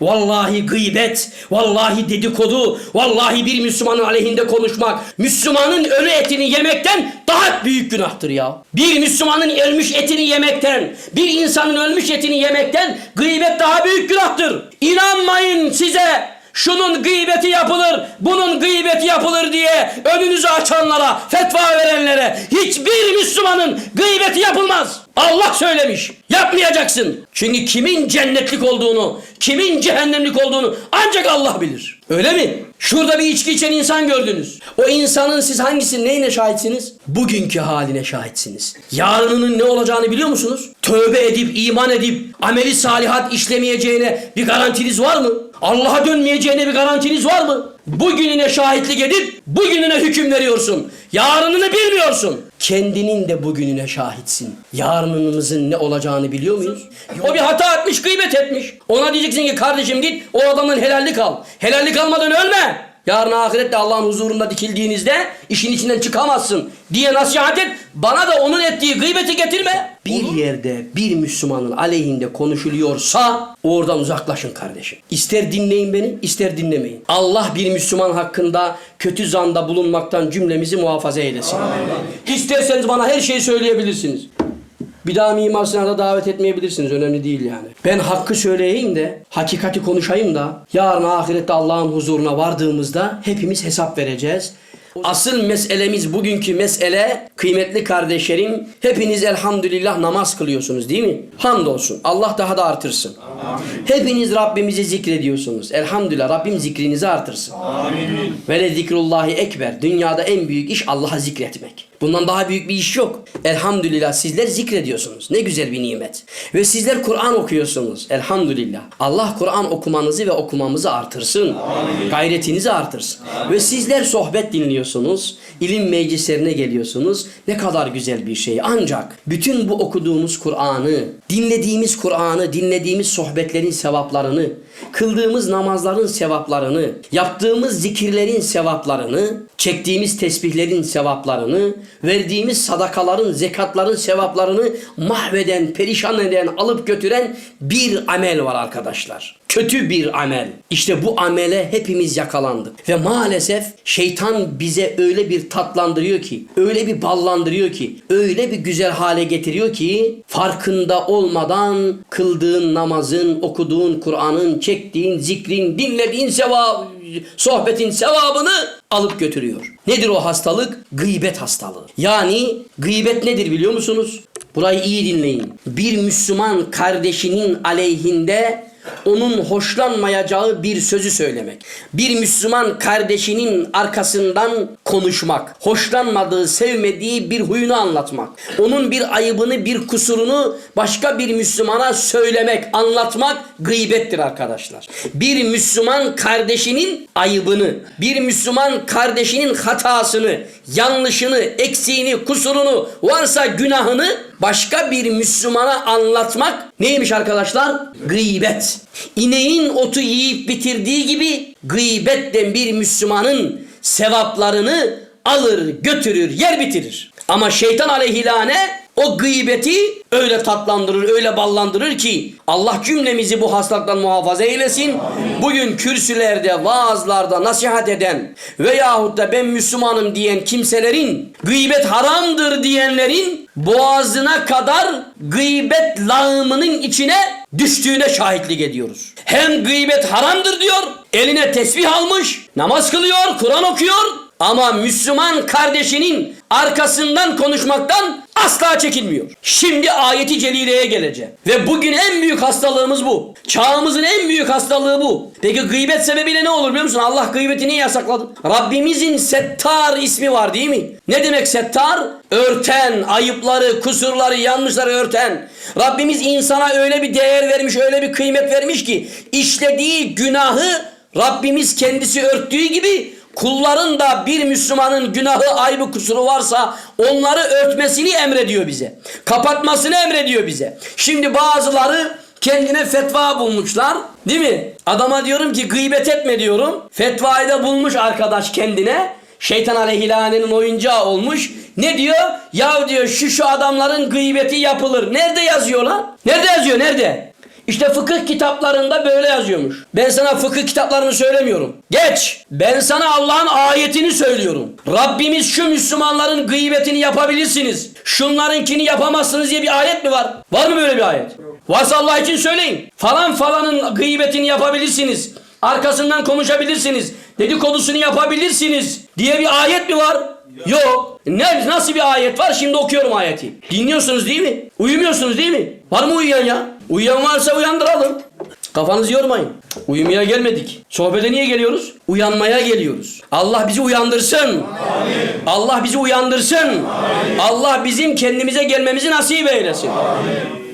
Vallahi gıybet, vallahi dedikodu, vallahi bir Müslümanın aleyhinde konuşmak, Müslümanın ölü etini yemekten daha büyük günahtır ya. Bir Müslümanın ölmüş etini yemekten, bir insanın ölmüş etini yemekten gıybet daha büyük günahtır. İnanmayın size şunun gıybeti yapılır, bunun gıybeti yapılır diye önünüzü açanlara, fetva verenlere hiçbir Müslümanın gıybeti yapılmaz. Allah söylemiş. Yapmayacaksın. Çünkü kimin cennetlik olduğunu, kimin cehennemlik olduğunu ancak Allah bilir. Öyle mi? Şurada bir içki içen insan gördünüz. O insanın siz hangisinin neyine şahitsiniz? Bugünkü haline şahitsiniz. Yarınının ne olacağını biliyor musunuz? Tövbe edip, iman edip, ameli salihat işlemeyeceğine bir garantiniz var mı? Allah'a dönmeyeceğine bir garantiniz var mı? Bugününe şahitlik edip bugününe hüküm veriyorsun. Yarınını bilmiyorsun. Kendinin de bugününe şahitsin. Yarınımızın ne olacağını biliyor muyuz? O bir hata etmiş, gıybet etmiş. Ona diyeceksin ki kardeşim git o adamın helallik al. Helallik almadan ölme. Yarın ahirette Allah'ın huzurunda dikildiğinizde işin içinden çıkamazsın diye nasihat et. Bana da onun ettiği gıybeti getirme. Bir yerde bir Müslümanın aleyhinde konuşuluyorsa oradan uzaklaşın kardeşim. İster dinleyin beni ister dinlemeyin. Allah bir Müslüman hakkında kötü zanda bulunmaktan cümlemizi muhafaza eylesin. İsterseniz bana her şeyi söyleyebilirsiniz. Bir daha Mimar Sinan'a davet etmeyebilirsiniz. Önemli değil yani. Ben hakkı söyleyeyim de, hakikati konuşayım da, yarın ahirette Allah'ın huzuruna vardığımızda hepimiz hesap vereceğiz. Asıl meselemiz bugünkü mesele kıymetli kardeşlerim hepiniz elhamdülillah namaz kılıyorsunuz değil mi? Hamdolsun. Allah daha da artırsın. Hepiniz Rabbimizi zikrediyorsunuz. Elhamdülillah Rabbim zikrinizi artırsın. Ve le zikrullahi ekber. Dünyada en büyük iş Allah'a zikretmek. Bundan daha büyük bir iş yok. Elhamdülillah sizler zikrediyorsunuz. Ne güzel bir nimet. Ve sizler Kur'an okuyorsunuz. Elhamdülillah. Allah Kur'an okumanızı ve okumamızı artırsın. Gayretinizi artırsın. Ve sizler sohbet dinliyorsunuz. ilim meclislerine geliyorsunuz. Ne kadar güzel bir şey. Ancak bütün bu okuduğumuz Kur'an'ı, dinlediğimiz Kur'an'ı, dinlediğimiz sohbetlerin sevaplarını, kıldığımız namazların sevaplarını, yaptığımız zikirlerin sevaplarını, çektiğimiz tesbihlerin sevaplarını, verdiğimiz sadakaların, zekatların sevaplarını mahveden, perişan eden, alıp götüren bir amel var arkadaşlar. Kötü bir amel. İşte bu amele hepimiz yakalandık. Ve maalesef şeytan bize öyle bir tatlandırıyor ki, öyle bir ballandırıyor ki, öyle bir güzel hale getiriyor ki farkında olmadan kıldığın namazın, okuduğun Kur'an'ın, çektiğin zikrin, dinlediğin sevap, sohbetin sevabını alıp götürüyor. Nedir o hastalık? Gıybet hastalığı. Yani gıybet nedir biliyor musunuz? Burayı iyi dinleyin. Bir Müslüman kardeşinin aleyhinde onun hoşlanmayacağı bir sözü söylemek. Bir Müslüman kardeşinin arkasından konuşmak. Hoşlanmadığı, sevmediği bir huyunu anlatmak. Onun bir ayıbını, bir kusurunu başka bir Müslümana söylemek, anlatmak gıybettir arkadaşlar. Bir Müslüman kardeşinin ayıbını, bir Müslüman kardeşinin hatasını, yanlışını, eksiğini, kusurunu, varsa günahını başka bir Müslümana anlatmak neymiş arkadaşlar? Gıybet. İneğin otu yiyip bitirdiği gibi gıybet de bir Müslümanın sevaplarını alır, götürür, yer bitirir. Ama şeytan aleyhilane o gıybeti öyle tatlandırır, öyle ballandırır ki Allah cümlemizi bu hastalıktan muhafaza eylesin. Bugün kürsülerde, vaazlarda nasihat eden veyahut da ben Müslümanım diyen kimselerin, gıybet haramdır diyenlerin boğazına kadar gıybet lağımının içine düştüğüne şahitlik ediyoruz. Hem gıybet haramdır diyor, eline tesbih almış, namaz kılıyor, Kur'an okuyor ama Müslüman kardeşinin arkasından konuşmaktan asla çekinmiyor. Şimdi ayeti celileye geleceğim. Ve bugün en büyük hastalığımız bu. Çağımızın en büyük hastalığı bu. Peki gıybet sebebiyle ne olur biliyor musun? Allah gıybeti niye yasakladı? Rabbimizin Settar ismi var değil mi? Ne demek Settar? Örten, ayıpları, kusurları, yanlışları örten. Rabbimiz insana öyle bir değer vermiş, öyle bir kıymet vermiş ki işlediği günahı Rabbimiz kendisi örttüğü gibi kulların da bir Müslümanın günahı, aybı, kusuru varsa onları örtmesini emrediyor bize. Kapatmasını emrediyor bize. Şimdi bazıları kendine fetva bulmuşlar. Değil mi? Adama diyorum ki gıybet etme diyorum. Fetvayı da bulmuş arkadaş kendine. Şeytan aleyhilanenin oyuncağı olmuş. Ne diyor? Ya diyor şu şu adamların gıybeti yapılır. Nerede yazıyor lan? Nerede yazıyor? Nerede? İşte fıkıh kitaplarında böyle yazıyormuş. Ben sana fıkıh kitaplarını söylemiyorum. Geç. Ben sana Allah'ın ayetini söylüyorum. Rabbimiz şu Müslümanların gıybetini yapabilirsiniz. Şunlarınkini yapamazsınız diye bir ayet mi var? Var mı böyle bir ayet? Varsa Allah için söyleyin. Falan falanın gıybetini yapabilirsiniz. Arkasından konuşabilirsiniz. Dedikodusunu yapabilirsiniz diye bir ayet mi var? Yok. Ne nasıl bir ayet var? Şimdi okuyorum ayeti. Dinliyorsunuz değil mi? Uyumuyorsunuz değil mi? Var mı uyuyan ya? Uyuyan varsa uyandıralım. Kafanızı yormayın. Uyumaya gelmedik. Sohbete niye geliyoruz? Uyanmaya geliyoruz. Allah bizi uyandırsın. Allah bizi uyandırsın. Allah bizim kendimize gelmemizi nasip eylesin.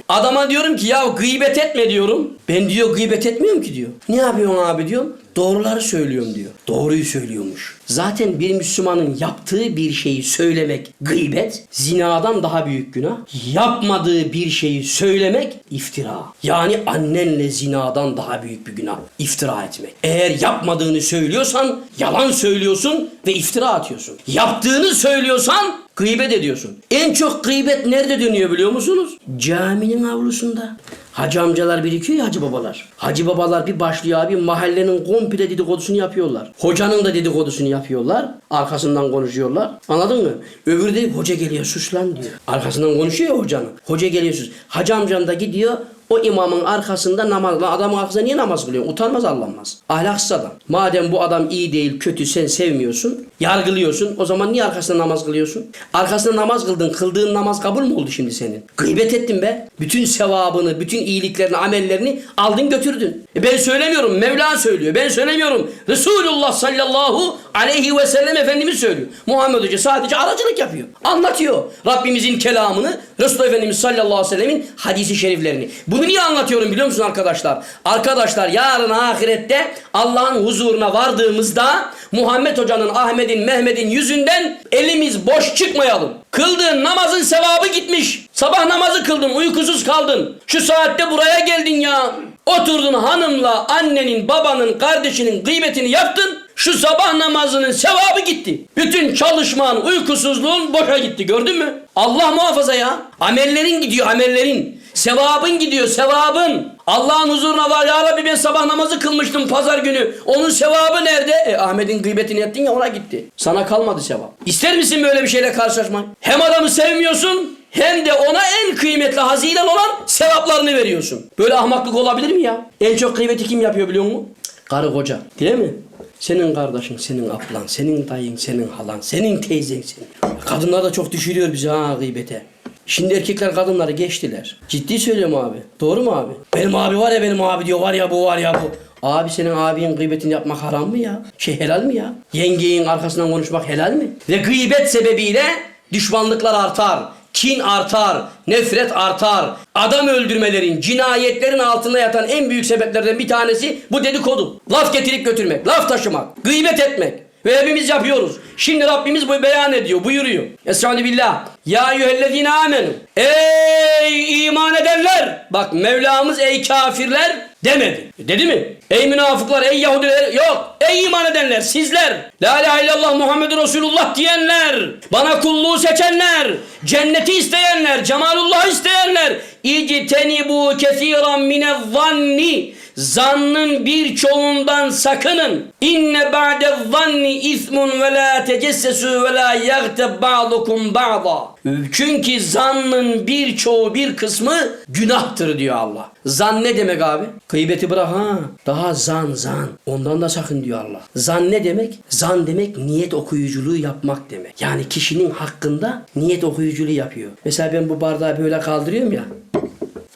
Adama diyorum ki ya gıybet etme diyorum. Ben diyor gıybet etmiyorum ki diyor. Ne yapıyorsun abi diyorum. Doğruları söylüyorum diyor. Doğruyu söylüyormuş. Zaten bir Müslümanın yaptığı bir şeyi söylemek gıybet, zinadan daha büyük günah. Yapmadığı bir şeyi söylemek iftira. Yani annenle zinadan daha büyük bir günah. İftira etmek. Eğer yapmadığını söylüyorsan yalan söylüyorsun ve iftira atıyorsun. Yaptığını söylüyorsan Gıybet ediyorsun. En çok gıybet nerede dönüyor biliyor musunuz? Caminin avlusunda. Hacı amcalar birikiyor ya hacı babalar. Hacı babalar bir başlıyor abi mahallenin komple dedikodusunu yapıyorlar. Hocanın da dedikodusunu yapıyorlar. Arkasından konuşuyorlar. Anladın mı? Öbürü de hoca geliyor sus lan diyor. Arkasından konuşuyor ya hocanın. Hoca geliyor sus. Hacı amcan da gidiyor o imamın arkasında namaz. Lan adamın arkasında niye namaz kılıyorsun? Utanmaz allanmaz. Ahlaksız adam. Madem bu adam iyi değil, kötü, sen sevmiyorsun, yargılıyorsun. O zaman niye arkasında namaz kılıyorsun? Arkasında namaz kıldın. Kıldığın namaz kabul mü oldu şimdi senin? Gıybet ettin be. Bütün sevabını, bütün iyiliklerini, amellerini aldın götürdün. E ben söylemiyorum. Mevla söylüyor. Ben söylemiyorum. Resulullah sallallahu aleyhi ve sellem Efendimiz söylüyor. Muhammed Hoca sadece aracılık yapıyor. Anlatıyor. Rabbimizin kelamını, Resulullah Efendimiz sallallahu aleyhi ve sellemin hadisi şeriflerini. Bunu niye anlatıyorum biliyor musun arkadaşlar? Arkadaşlar yarın ahirette Allah'ın huzuruna vardığımızda Muhammed Hoca'nın, Ahmet'in, Mehmet'in yüzünden elimiz boş çıkmayalım. Kıldığın namazın sevabı gitmiş. Sabah namazı kıldın, uykusuz kaldın. Şu saatte buraya geldin ya. Oturdun hanımla annenin, babanın, kardeşinin gıybetini yaptın. Şu sabah namazının sevabı gitti. Bütün çalışman, uykusuzluğun boşa gitti. Gördün mü? Allah muhafaza ya. Amellerin gidiyor, amellerin. Sevabın gidiyor, sevabın. Allah'ın huzuruna var ya Rabbi ben sabah namazı kılmıştım pazar günü. Onun sevabı nerede? E Ahmet'in gıybetini ettin ya ona gitti. Sana kalmadı sevap. İster misin böyle bir şeyle karşılaşmak? Hem adamı sevmiyorsun hem de ona en kıymetli hazinen olan sevaplarını veriyorsun. Böyle ahmaklık olabilir mi ya? En çok gıybeti kim yapıyor biliyor musun? Karı koca. Değil mi? Senin kardeşin, senin ablan, senin dayın, senin halan, senin teyzen senin. Kadınlar da çok düşürüyor bizi ha gıybete. Şimdi erkekler kadınları geçtiler. Ciddi söylüyorum abi. Doğru mu abi? Benim abi var ya benim abi diyor var ya bu var ya bu. Abi senin abinin gıybetini yapmak haram mı ya? Şey helal mi ya? Yengeyin arkasından konuşmak helal mi? Ve gıybet sebebiyle düşmanlıklar artar. Kin artar, nefret artar. Adam öldürmelerin, cinayetlerin altında yatan en büyük sebeplerden bir tanesi bu dedikodu. Laf getirip götürmek, laf taşımak, gıybet etmek. Ve hepimiz yapıyoruz. Şimdi Rabbimiz bu beyan ediyor, buyuruyor. Estaizu billah. Ya eyyühellezine amenu. Ey iman edenler. Bak Mevlamız ey kafirler demedi. Dedi mi? Ey münafıklar, ey Yahudiler. Yok. Ey iman edenler, sizler. La ilahe illallah Muhammedur Resulullah diyenler. Bana kulluğu seçenler. Cenneti isteyenler. Cemalullah isteyenler. İctenibu kesiran mine zanni. Zannın birçoğundan sakının. İnne ba'de zanni ismun ve la tecessesu ve la yagteb ba'dukum ba'da. Çünkü zannın birçoğu bir kısmı günahtır diyor Allah. Zan ne demek abi? Gıybeti bırak ha. Daha zan zan. Ondan da sakın diyor Allah. Zan ne demek? Zan demek niyet okuyuculuğu yapmak demek. Yani kişinin hakkında niyet okuyuculuğu yapıyor. Mesela ben bu bardağı böyle kaldırıyorum ya.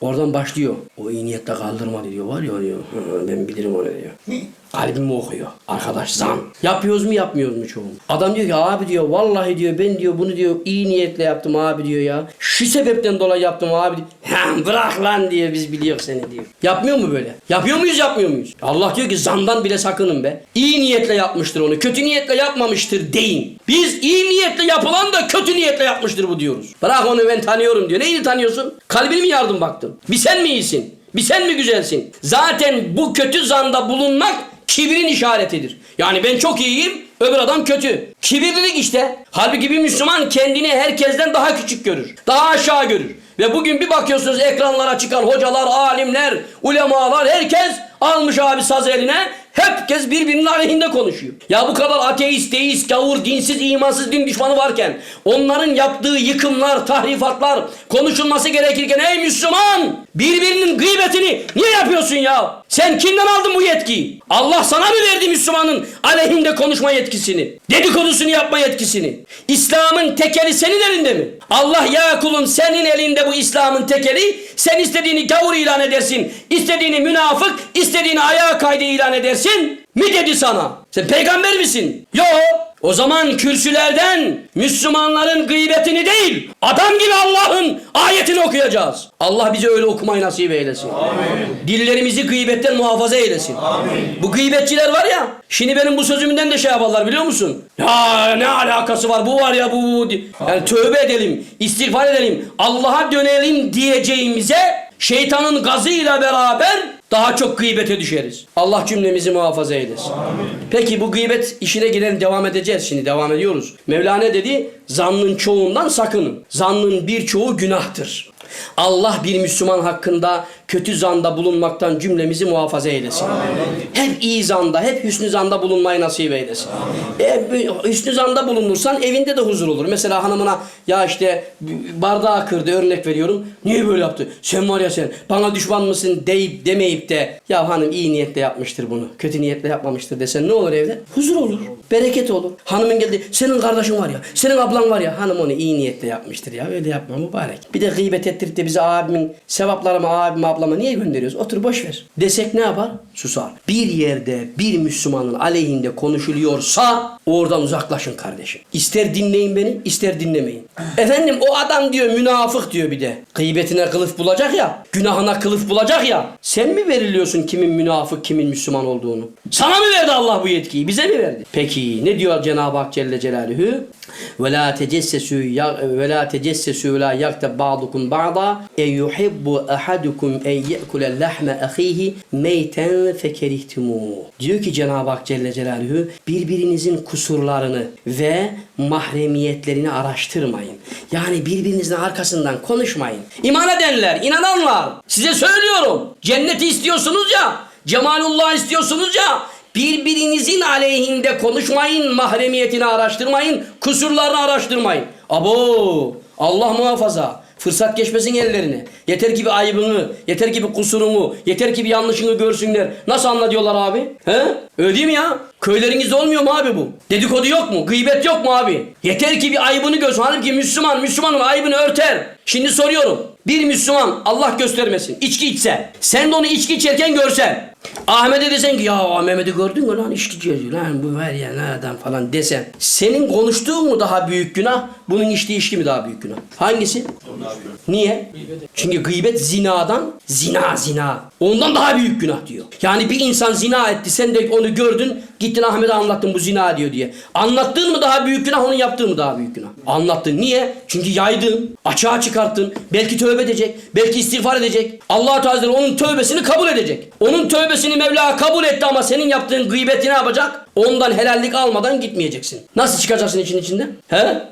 Oradan başlıyor. O iyi niyetle kaldırma diyor. Var ya diyor. "Hı, Ben bilirim onu diyor. Kalbimi okuyor. Arkadaş zan. Yapıyoruz mu yapmıyoruz mu çoğum? Adam diyor ki abi diyor vallahi diyor ben diyor bunu diyor iyi niyetle yaptım abi diyor ya. Şu sebepten dolayı yaptım abi. "Ha, bırak lan diyor biz biliyoruz seni diyor. Yapmıyor mu böyle? Yapıyor muyuz yapmıyor muyuz? Allah diyor ki zandan bile sakının be. İyi niyetle yapmıştır onu. Kötü niyetle yapmamıştır deyin. Biz iyi niyetle yapılan da kötü niyetle yapmıştır bu diyoruz. Bırak onu ben tanıyorum diyor. Neyini tanıyorsun? Kalbini mi yardım baktın? Bir sen mi iyisin? Bir sen mi güzelsin? Zaten bu kötü zanda bulunmak kibrin işaretidir. Yani ben çok iyiyim, öbür adam kötü. Kibirlilik işte. Halbuki bir Müslüman kendini herkesten daha küçük görür. Daha aşağı görür. Ve bugün bir bakıyorsunuz ekranlara çıkan hocalar, alimler, ulemalar herkes almış abi saz eline. Herkes birbirinin aleyhinde konuşuyor. Ya bu kadar ateist, deist, gavur, dinsiz, imansız din düşmanı varken onların yaptığı yıkımlar, tahrifatlar konuşulması gerekirken ey Müslüman birbirinin gıybetini niye yapıyorsun ya? Sen kimden aldın bu yetkiyi? Allah sana mı verdi Müslümanın aleyhinde konuşma yetkisini? Dedikodusunu yapma yetkisini? İslam'ın tekeli senin elinde mi? Allah ya kulum senin elinde bu İslam'ın tekeli. Sen istediğini gavur ilan edersin. istediğini münafık, istediğini ayağa kaydı ilan edersin. Mi dedi sana? Sen peygamber misin? Yok. O zaman kürsülerden Müslümanların gıybetini değil, adam gibi Allah'ın ayetini okuyacağız. Allah bize öyle okumayı nasip eylesin. Dillerimizi gıybetten muhafaza eylesin. Bu gıybetçiler var ya, şimdi benim bu sözümden de şey yaparlar biliyor musun? Ya ne alakası var bu var ya bu, bu. Yani tövbe edelim, istiğfar edelim, Allah'a dönelim diyeceğimize şeytanın gazıyla beraber daha çok gıybete düşeriz. Allah cümlemizi muhafaza eylesin. Peki bu gıybet işine giren devam edeceğiz şimdi devam ediyoruz. Mevlana dedi zannın çoğundan sakının. Zannın birçoğu günahtır. Allah bir Müslüman hakkında kötü zanda bulunmaktan cümlemizi muhafaza eylesin. Hep iyi zanda, hep hüsnü zanda bulunmayı nasip eylesin. E, hüsnü zanda bulunursan evinde de huzur olur. Mesela hanımına ya işte bardağı kırdı örnek veriyorum. Niye böyle yaptı? Sen var ya sen bana düşman mısın deyip demeyip de ya hanım iyi niyetle yapmıştır bunu. Kötü niyetle yapmamıştır desen ne olur evde? Huzur olur. Bereket olur. Hanımın geldi senin kardeşin var ya senin ablan var ya hanım onu iyi niyetle yapmıştır ya öyle yapma mübarek. Bir de gıybet ettirip de bize abimin sevaplarımı abime ablama niye gönderiyoruz? Otur boş ver. Desek ne yapar? Susar. Bir yerde bir Müslümanın aleyhinde konuşuluyorsa oradan uzaklaşın kardeşim. İster dinleyin beni ister dinlemeyin. Efendim o adam diyor münafık diyor bir de. Gıybetine kılıf bulacak ya. Günahına kılıf bulacak ya. Sen mi veriliyorsun kimin münafık kimin Müslüman olduğunu? Sana mı verdi Allah bu yetkiyi? Bize mi verdi? Peki ne diyor Cenab-ı Hak Celle Celaluhu? Ve la tecessesu ve la tecessesu ve la yaktab ba'dukum ba'da e yuhibbu ahadukum en ye'kule lahme ahihi meyten fekerihtumu. Diyor ki Cenab-ı Hak Celle Celaluhu birbirinizin kusurlarını ve mahremiyetlerini araştırmayın. Yani birbirinizin arkasından konuşmayın. İman edenler, inananlar size söylüyorum. Cenneti istiyorsunuz ya, cemalullah istiyorsunuz ya Birbirinizin aleyhinde konuşmayın, mahremiyetini araştırmayın, kusurlarını araştırmayın. Abo, Allah muhafaza. Fırsat geçmesin ellerine. Yeter ki bir ayıbını, yeter ki bir kusurunu, yeter ki bir yanlışını görsünler. Nasıl anlatıyorlar abi? He? Öyle değil mi ya? Köylerinizde olmuyor mu abi bu? Dedikodu yok mu? Gıybet yok mu abi? Yeter ki bir ayıbını görsün. Halbuki Müslüman, Müslümanın ayıbını örter. Şimdi soruyorum. Bir Müslüman Allah göstermesin içki içse sen de onu içki içerken görsen Ahmet'e desen ki ya Mehmet'i gördün mü lan içki içiyor lan bu var ya nereden falan desen senin konuştuğun mu daha büyük günah bunun içtiği içki mi daha büyük günah? Hangisi? Niye? Çünkü gıybet zinadan zina zina ondan daha büyük günah diyor. Yani bir insan zina etti sen de onu gördün gittin Ahmet'e anlattın bu zina diyor diye. Anlattığın mı daha büyük günah onun yaptığı mı daha büyük günah? Anlattın. Niye? Çünkü yaydın, açığa çıkarttın. Belki tövbe edecek, belki istiğfar edecek. Allah Teala onun tövbesini kabul edecek. Onun tövbesini Mevla kabul etti ama senin yaptığın gıybeti ne yapacak? Ondan helallik almadan gitmeyeceksin. Nasıl çıkacaksın için içinden? He?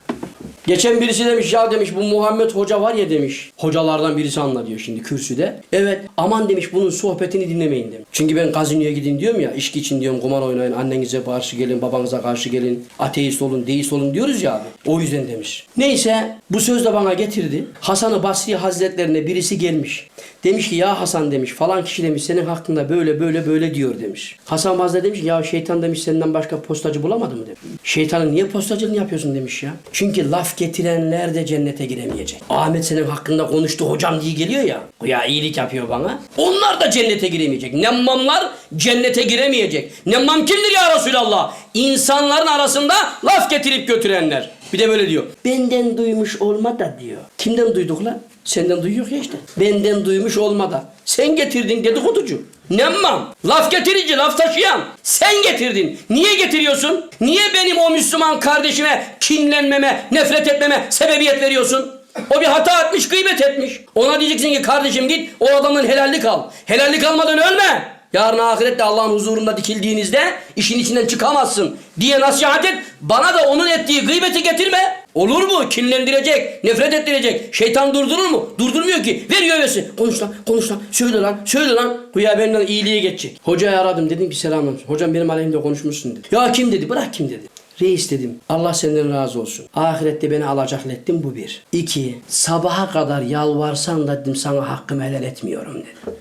Geçen birisi demiş ya demiş bu Muhammed Hoca var ya demiş. Hocalardan birisi anlatıyor şimdi kürsüde. Evet aman demiş bunun sohbetini dinlemeyin demiş. Çünkü ben gazinoya gidin diyorum ya içki için diyorum kumar oynayın annenize karşı gelin babanıza karşı gelin ateist olun deist olun diyoruz ya abi. O yüzden demiş. Neyse bu söz de bana getirdi. Hasan-ı Basri Hazretlerine birisi gelmiş. Demiş ki ya Hasan demiş falan kişi demiş senin hakkında böyle böyle böyle diyor demiş. Hasan Basri demiş ya şeytan demiş senden başka postacı bulamadı mı demiş. Şeytanın niye postacılığını yapıyorsun demiş ya. Çünkü laf getirenler de cennete giremeyecek. Ahmet senin hakkında konuştu hocam diye geliyor ya. Ya iyilik yapıyor bana. Onlar da cennete giremeyecek. Nemmamlar cennete giremeyecek. Nemmam kimdir ya Resulallah? İnsanların arasında laf getirip götürenler. Bir de böyle diyor. Benden duymuş olma da diyor. Kimden duyduk lan? Senden duyuyor ya işte. Benden duymuş olma da. Sen getirdin dedikoducu. Nemmam. Laf getirici, laf taşıyan. Sen getirdin. Niye getiriyorsun? Niye benim o Müslüman kardeşime kinlenmeme, nefret etmeme sebebiyet veriyorsun? O bir hata etmiş, gıybet etmiş. Ona diyeceksin ki kardeşim git o adamdan helallik al. Helallik almadan ölme. Yarın ahirette Allah'ın huzurunda dikildiğinizde işin içinden çıkamazsın diye nasihat et. Bana da onun ettiği gıybeti getirme. Olur mu? Kinlendirecek, nefret ettirecek. Şeytan durdurur mu? Durdurmuyor ki. Veriyor hevesi. Konuş lan, konuş lan. Söyle lan, söyle lan. Bu ya benden iyiliğe geçecek. Hocayı aradım dedim ki selamünaleyküm. Hocam benim aleyhimde konuşmuşsun dedi. Ya kim dedi? Bırak kim dedi. Reis dedim. Allah senden razı olsun. Ahirette beni alacaklettin bu bir. İki. Sabaha kadar yalvarsan da dedim sana hakkımı helal etmiyorum dedim.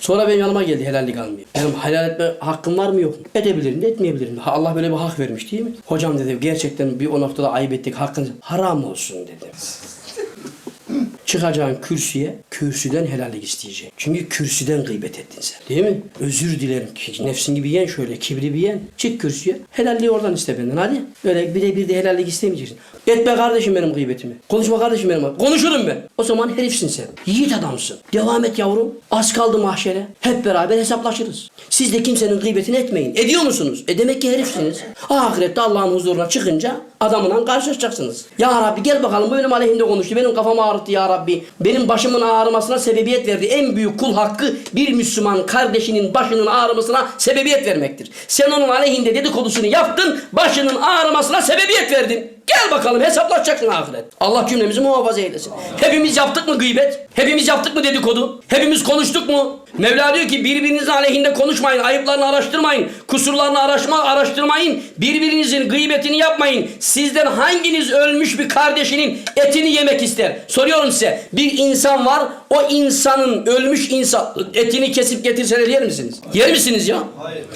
Sonra benim yanıma geldi helallik almaya. Benim helal etme hakkım var mı yok mu? Edebilirim de etmeyebilirim. Ha, Allah böyle bir hak vermiş değil mi? Hocam dedi gerçekten bir o noktada ayıp ettik hakkınız haram olsun dedi. Çıkacağın kürsüye, kürsüden helallik isteyeceksin. Çünkü kürsüden gıybet ettin sen. Değil mi? Özür dilerim. Nefsin gibi yen şöyle, kibri bir yen. Çık kürsüye, helalliği oradan iste benden hadi. Öyle bir de bir de helallik istemeyeceksin. Etme kardeşim benim gıybetimi. Konuşma kardeşim benim. Konuşurum ben. O zaman herifsin sen. Yiğit adamsın. Devam et yavrum. Az kaldı mahşere. Hep beraber hesaplaşırız. Siz de kimsenin gıybetini etmeyin. Ediyor musunuz? E demek ki herifsiniz. Ahirette Allah'ın huzuruna çıkınca adamla karşılaşacaksınız. Ya Rabbi gel bakalım benim aleyhimde konuştu. Benim kafamı ağrıttı ya Rabbi. Benim başımın ağrımasına sebebiyet verdi. En büyük kul hakkı bir Müslüman kardeşinin başının ağrımasına sebebiyet vermektir. Sen onun aleyhinde dedikodusunu yaptın. Başının ağrımasına sebebiyet verdin. Gel bakalım hesaplaşacaksın ahiret. Allah cümlemizi muhafaza eylesin. Hepimiz yaptık mı gıybet? Hepimiz yaptık mı dedikodu? Hepimiz konuştuk mu? Mevla diyor ki birbirinizin aleyhinde konuşmayın. Ayıplarını araştırmayın. Kusurlarını araştırma, araştırmayın. Birbirinizin gıybetini yapmayın. Sizden hanginiz ölmüş bir kardeşinin etini yemek ister? Soruyorum size. Bir insan var. O insanın ölmüş insan etini kesip getirseler yer misiniz? Yer misiniz ya?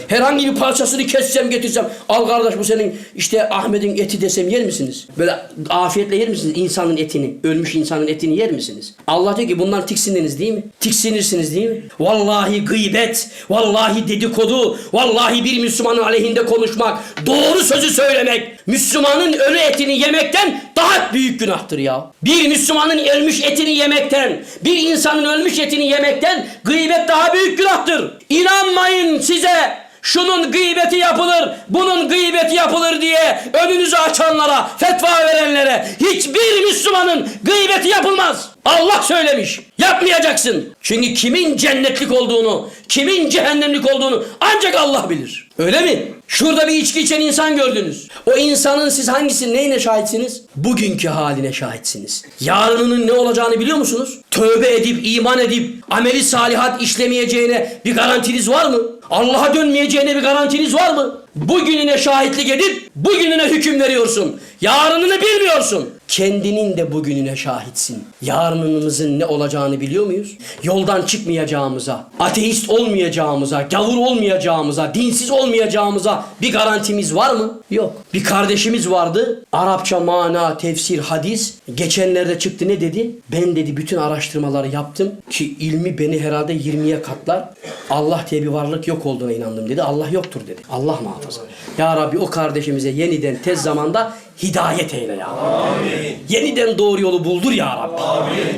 Herhangi bir parçasını kessem getirsem al kardeş bu senin işte Ahmet'in eti desem yer misiniz? Böyle afiyetle yer misiniz insanın etini? Ölmüş insanın etini yer misiniz? Allah diyor ki bundan tiksindiniz değil mi? Tiksinirsiniz değil mi? Vallahi gıybet, vallahi dedikodu, vallahi bir Müslümanın aleyhinde konuşmak, doğru sözü söylemek, Müslümanın ölü etini yemekten daha büyük günahtır ya. Bir Müslümanın ölmüş etini yemekten, bir insanın ölmüş etini yemekten gıybet daha büyük günahtır. İnanmayın size şunun gıybeti yapılır, bunun gıybeti yapılır diye önünüzü açanlara, fetva verenlere hiçbir Müslümanın gıybeti yapılmaz. Allah söylemiş. Yapmayacaksın. Çünkü kimin cennetlik olduğunu, kimin cehennemlik olduğunu ancak Allah bilir. Öyle mi? Şurada bir içki içen insan gördünüz. O insanın siz hangisinin neyine şahitsiniz? Bugünkü haline şahitsiniz. Yarınının ne olacağını biliyor musunuz? Tövbe edip, iman edip, ameli salihat işlemeyeceğine bir garantiniz var mı? Allah'a dönmeyeceğine bir garantiniz var mı? Bugününe şahitlik edip bugününe hüküm veriyorsun. Yarınını bilmiyorsun. Kendinin de bugününe şahitsin. Yarınımızın ne olacağını biliyor muyuz? Yoldan çıkmayacağımıza, ateist olmayacağımıza, gavur olmayacağımıza, dinsiz olmayacağımıza bir garantimiz var mı? Yok. Bir kardeşimiz vardı. Arapça mana, tefsir, hadis. Geçenlerde çıktı ne dedi? Ben dedi bütün araştırmaları yaptım ki ilmi beni herhalde 20'ye katlar. Allah diye bir varlık yok olduğuna inandım dedi. Allah yoktur dedi. Allah muhafaza. Ya Rabbi o kardeşimize yeniden tez zamanda hidayet eyle ya Rabbi. Yeniden doğru yolu buldur ya Rabbi.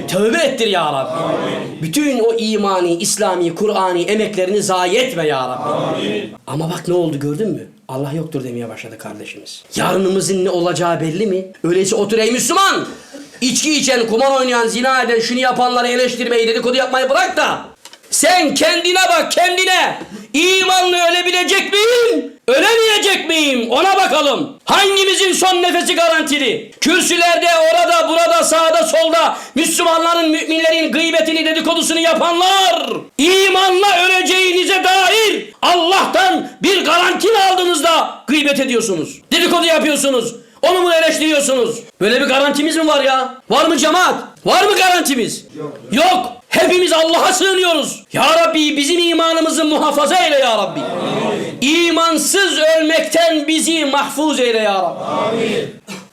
Tövbe ettir ya Rabbi. Bütün o imani, İslami, Kur'ani emeklerini zayi etme ya Rabbi. Ama bak ne oldu gördün mü? Allah yoktur demeye başladı kardeşimiz. Yarınımızın ne olacağı belli mi? Öyleyse otur ey Müslüman. İçki içen, kumar oynayan, zina eden, şunu yapanları eleştirmeyi, dedikodu yapmayı bırak da sen kendine bak kendine. İmanla ölebilecek miyim? Ölemeyecek miyim? Ona bakalım. Hangimizin son nefesi garantili? Kürsülerde, orada, burada, sağda, solda Müslümanların, müminlerin gıybetini, dedikodusunu yapanlar imanla öleceğinize dair Allah'tan bir garanti mi aldığınızda gıybet ediyorsunuz? Dedikodu yapıyorsunuz. Onu mu eleştiriyorsunuz? Böyle bir garantimiz mi var ya? Var mı cemaat? Var mı garantimiz? Yok. Yok. Hepimiz Allah'a sığınıyoruz. Ya Rabbi bizim imanımızı muhafaza eyle ya Rabbi. İmansız ölmekten bizi mahfuz eyle ya Rabbi.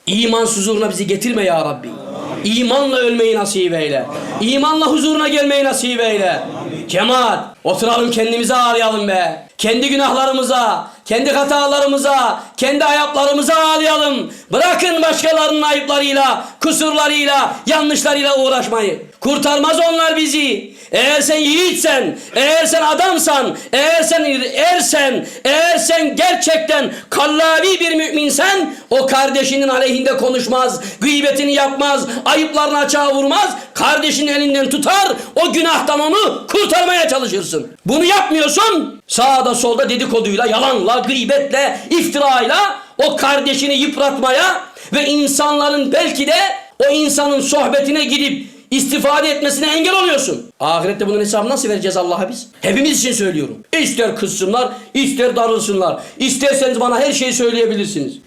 İmansız huzuruna bizi getirme ya Rabbi. İmanla ölmeyi nasip eyle. İmanla huzuruna gelmeyi nasip eyle. Cemaat oturalım kendimize ağlayalım be. Kendi günahlarımıza, kendi hatalarımıza, kendi ayıplarımıza ağlayalım. Bırakın başkalarının ayıplarıyla, kusurlarıyla, yanlışlarıyla uğraşmayı. Kurtarmaz onlar bizi. Eğer sen yiğitsen, eğer sen adamsan, eğer sen ersen, eğer sen gerçekten kallavi bir müminsen o kardeşinin aleyhinde konuşmaz, gıybetini yapmaz, ayıplarını açığa vurmaz, kardeşinin elinden tutar, o günahtan onu kurtarmaya çalışırsın. Bunu yapmıyorsun, sağda solda dedikoduyla, yalanla, gıybetle, iftirayla o kardeşini yıpratmaya ve insanların belki de o insanın sohbetine gidip istifade etmesine engel oluyorsun. Ahirette bunun hesabını nasıl vereceğiz Allah'a biz? Hepimiz için söylüyorum. İster kızsınlar, ister darılsınlar. İsterseniz bana her şeyi söyleyebilirsiniz.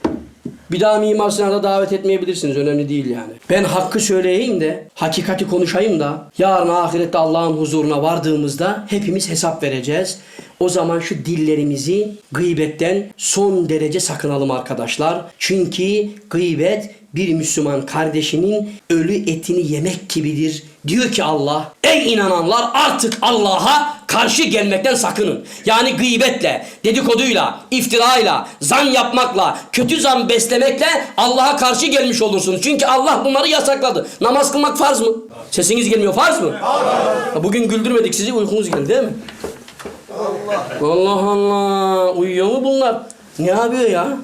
Bir daha Mimar Sinan'a davet etmeyebilirsiniz. Önemli değil yani. Ben hakkı söyleyeyim de, hakikati konuşayım da, yarın ahirette Allah'ın huzuruna vardığımızda hepimiz hesap vereceğiz. O zaman şu dillerimizi gıybetten son derece sakınalım arkadaşlar. Çünkü gıybet bir Müslüman kardeşinin ölü etini yemek gibidir. Diyor ki Allah, ey inananlar artık Allah'a karşı gelmekten sakının. Yani gıybetle, dedikoduyla, iftirayla, zan yapmakla, kötü zan beslemekle Allah'a karşı gelmiş olursunuz. Çünkü Allah bunları yasakladı. Namaz kılmak farz mı? Sesiniz gelmiyor farz mı? Bugün güldürmedik sizi uykunuz geldi değil mi? Allah Allah. Uyuyor mu bunlar? Ne yapıyor ya?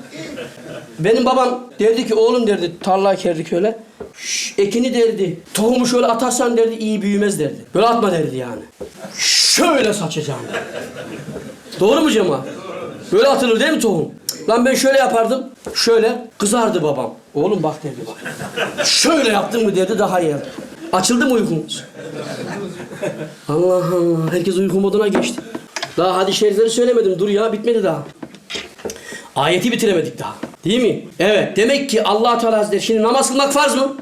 Benim babam derdi ki oğlum derdi tarla ekerdik öyle. Şş, ekini derdi. Tohumu şöyle atarsan derdi iyi büyümez derdi. Böyle atma derdi yani. Şöyle saçacağım derdi. Doğru mu Cemal? Böyle atılır değil mi tohum? Lan ben şöyle yapardım. Şöyle kızardı babam. Oğlum bak derdi bak. Şöyle yaptın mı derdi daha iyi. Açıldı mı uykumuz? Allah Allah. Herkes uyku moduna geçti. Daha hadis-i şerifleri söylemedim. Dur ya bitmedi daha. Ayeti bitiremedik daha. Değil mi? Evet. Demek ki Allah Teala Hazretleri şimdi namaz kılmak farz mı?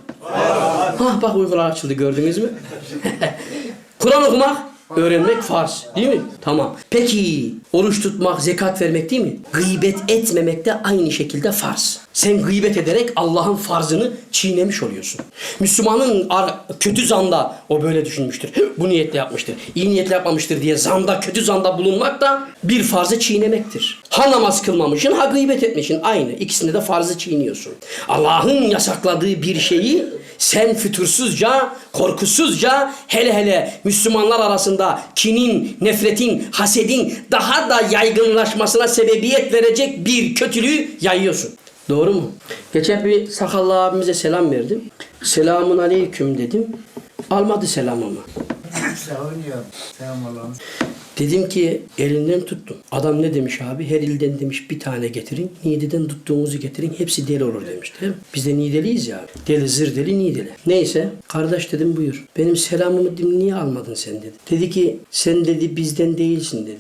Hah bak uykular açıldı gördünüz mü? Kur'an okumak, öğrenmek farz. Değil mi? Tamam. Peki oruç tutmak, zekat vermek değil mi? Gıybet etmemek de aynı şekilde farz. Sen gıybet ederek Allah'ın farzını çiğnemiş oluyorsun. Müslümanın ar- kötü zanda o böyle düşünmüştür. Bu niyetle yapmıştır. iyi niyetle yapmamıştır diye zanda, kötü zanda bulunmak da bir farzı çiğnemektir. Ha namaz kılmamışsın, ha gıybet etmişsin. Aynı. İkisinde de farzı çiğniyorsun. Allah'ın yasakladığı bir şeyi sen fütursuzca, korkusuzca hele hele Müslümanlar arasında kinin, nefretin, hasedin daha da yaygınlaşmasına sebebiyet verecek bir kötülüğü yayıyorsun. Doğru mu? Geçen bir sakallı abimize selam verdim. Selamun aleyküm dedim. Almadı selamımı. Savunuyor. Selam Allah'ım. Dedim ki elinden tuttum. Adam ne demiş abi? Her ilden demiş bir tane getirin. Nideden tuttuğumuzu getirin. Hepsi deli olur demiş. Değil mi? Biz de nideliyiz ya. Deli zır deli nideli. Neyse. Kardeş dedim buyur. Benim selamımı dedim, niye almadın sen dedi. Dedi ki sen dedi bizden değilsin dedi.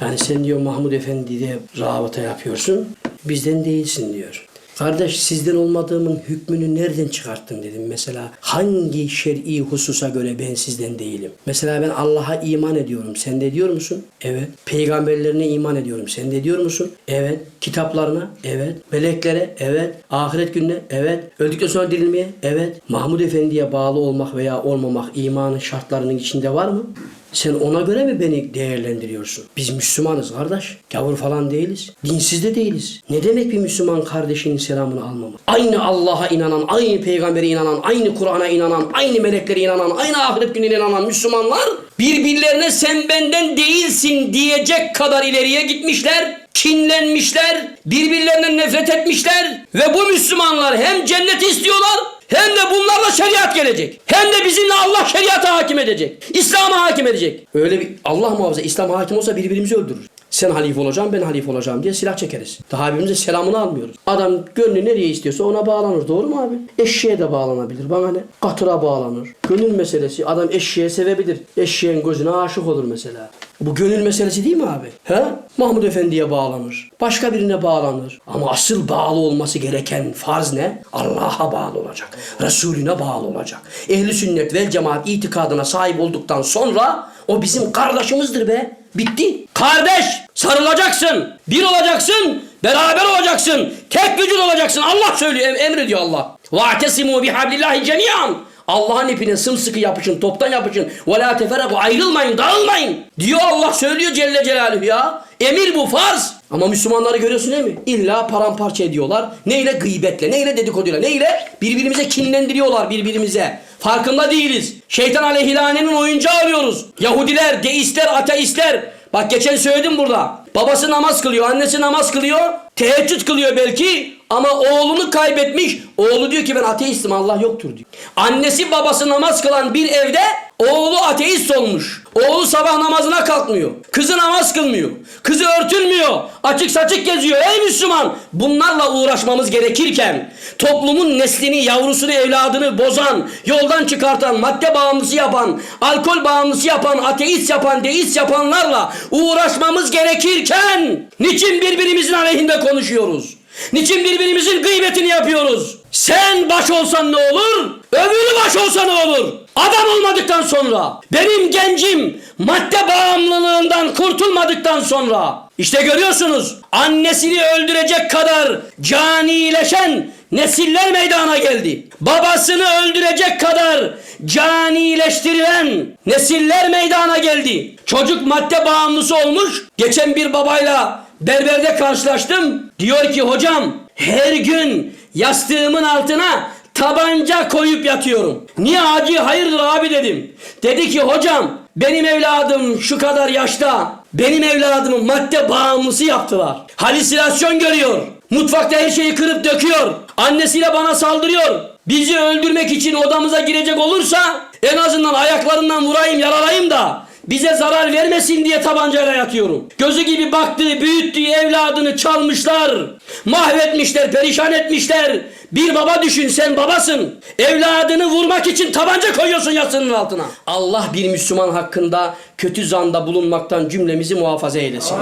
Yani sen diyor Mahmud Efendi de rabıta yapıyorsun. Bizden değilsin diyor. Kardeş sizden olmadığımın hükmünü nereden çıkarttın dedim. Mesela hangi şer'i hususa göre ben sizden değilim? Mesela ben Allah'a iman ediyorum. Sen de diyor musun? Evet. Peygamberlerine iman ediyorum. Sen de diyor musun? Evet. Kitaplarına? Evet. Meleklere? Evet. Ahiret gününe? Evet. Öldükten sonra dirilmeye? Evet. Mahmud Efendi'ye bağlı olmak veya olmamak imanın şartlarının içinde var mı? Sen ona göre mi beni değerlendiriyorsun? Biz Müslümanız kardeş. Gavur falan değiliz. Dinsiz de değiliz. Ne demek bir Müslüman kardeşinin selamını almamak? Aynı Allah'a inanan, aynı peygambere inanan, aynı Kur'an'a inanan, aynı meleklere inanan, aynı ahiret gününe inanan Müslümanlar birbirlerine sen benden değilsin diyecek kadar ileriye gitmişler kinlenmişler, birbirlerinden nefret etmişler ve bu Müslümanlar hem cenneti istiyorlar hem de bunlarla şeriat gelecek. Hem de bizimle Allah şeriata hakim edecek. İslam'a hakim edecek. Öyle bir Allah muhafaza İslam hakim olsa birbirimizi öldürür. Sen halife olacağım ben halife olacağım diye silah çekeriz. Daha birbirimize selamını almıyoruz. Adam gönlü nereye istiyorsa ona bağlanır. Doğru mu abi? Eşeğe de bağlanabilir. Bana ne? Katıra bağlanır. Gönül meselesi. Adam eşeğe sevebilir. Eşeğin gözüne aşık olur mesela. Bu gönül meselesi değil mi abi? He? Mahmud Efendi'ye bağlanır. Başka birine bağlanır. Ama asıl bağlı olması gereken farz ne? Allah'a bağlı olacak. Resulüne bağlı olacak. Ehli sünnet vel cemaat itikadına sahip olduktan sonra o bizim kardeşimizdir be. Bitti. Kardeş sarılacaksın. Bir olacaksın. Beraber olacaksın. Tek vücut olacaksın. Allah söylüyor. em- emrediyor Allah. وَاَعْتَسِمُوا بِحَبْلِ جَمِيعًا Allah'ın ipine sımsıkı yapışın, toptan yapışın. Ve la teferraku ayrılmayın, dağılmayın. Diyor Allah söylüyor Celle Celaluhu ya. Emir bu farz. Ama Müslümanları görüyorsun değil mi? İlla paramparça ediyorlar. Neyle? Gıybetle, neyle dedikoduyla, neyle? Birbirimize kinlendiriyorlar birbirimize. Farkında değiliz. Şeytan aleyhilanenin oyuncağı oluyoruz. Yahudiler, deistler, ateistler. Bak geçen söyledim burada. Babası namaz kılıyor, annesi namaz kılıyor. Teheccüd kılıyor belki ama oğlunu kaybetmiş. Oğlu diyor ki ben ateistim Allah yoktur diyor. Annesi babası namaz kılan bir evde oğlu ateist olmuş. Oğlu sabah namazına kalkmıyor. Kızı namaz kılmıyor. Kızı örtülmüyor. açık saçık geziyor ey Müslüman. Bunlarla uğraşmamız gerekirken toplumun neslini, yavrusunu, evladını bozan, yoldan çıkartan, madde bağımlısı yapan, alkol bağımlısı yapan, ateist yapan, deist yapanlarla uğraşmamız gerekirken niçin birbirimizin aleyhinde konuşuyoruz? Niçin birbirimizin gıybetini yapıyoruz? Sen baş olsan ne olur? Öbürü baş olsa ne olur? Adam olmadıktan sonra, benim gencim madde bağımlılığından kurtulmadıktan sonra, işte görüyorsunuz annesini öldürecek kadar canileşen nesiller meydana geldi. Babasını öldürecek kadar canileştirilen nesiller meydana geldi. Çocuk madde bağımlısı olmuş. Geçen bir babayla berberde karşılaştım. Diyor ki hocam her gün yastığımın altına tabanca koyup yatıyorum. Niye acı hayırdır abi dedim. Dedi ki hocam benim evladım şu kadar yaşta benim evladımı madde bağımlısı yaptılar. Halüsinasyon görüyor. Mutfakta her şeyi kırıp döküyor. Annesiyle bana saldırıyor. Bizi öldürmek için odamıza girecek olursa en azından ayaklarından vurayım yaralayayım da bize zarar vermesin diye tabancayla yatıyorum. Gözü gibi baktığı, büyüttüğü evladını çalmışlar. Mahvetmişler, perişan etmişler. Bir baba düşün sen babasın. Evladını vurmak için tabanca koyuyorsun yastığının altına. Allah bir Müslüman hakkında kötü zanda bulunmaktan cümlemizi muhafaza eylesin.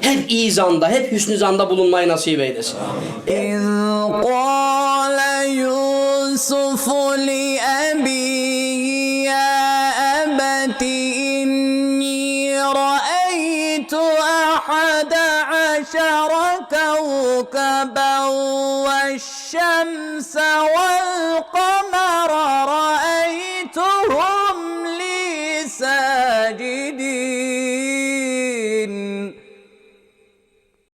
Hep iyi zanda, hep hüsnü zanda bulunmayı nasip eylesin. إذ now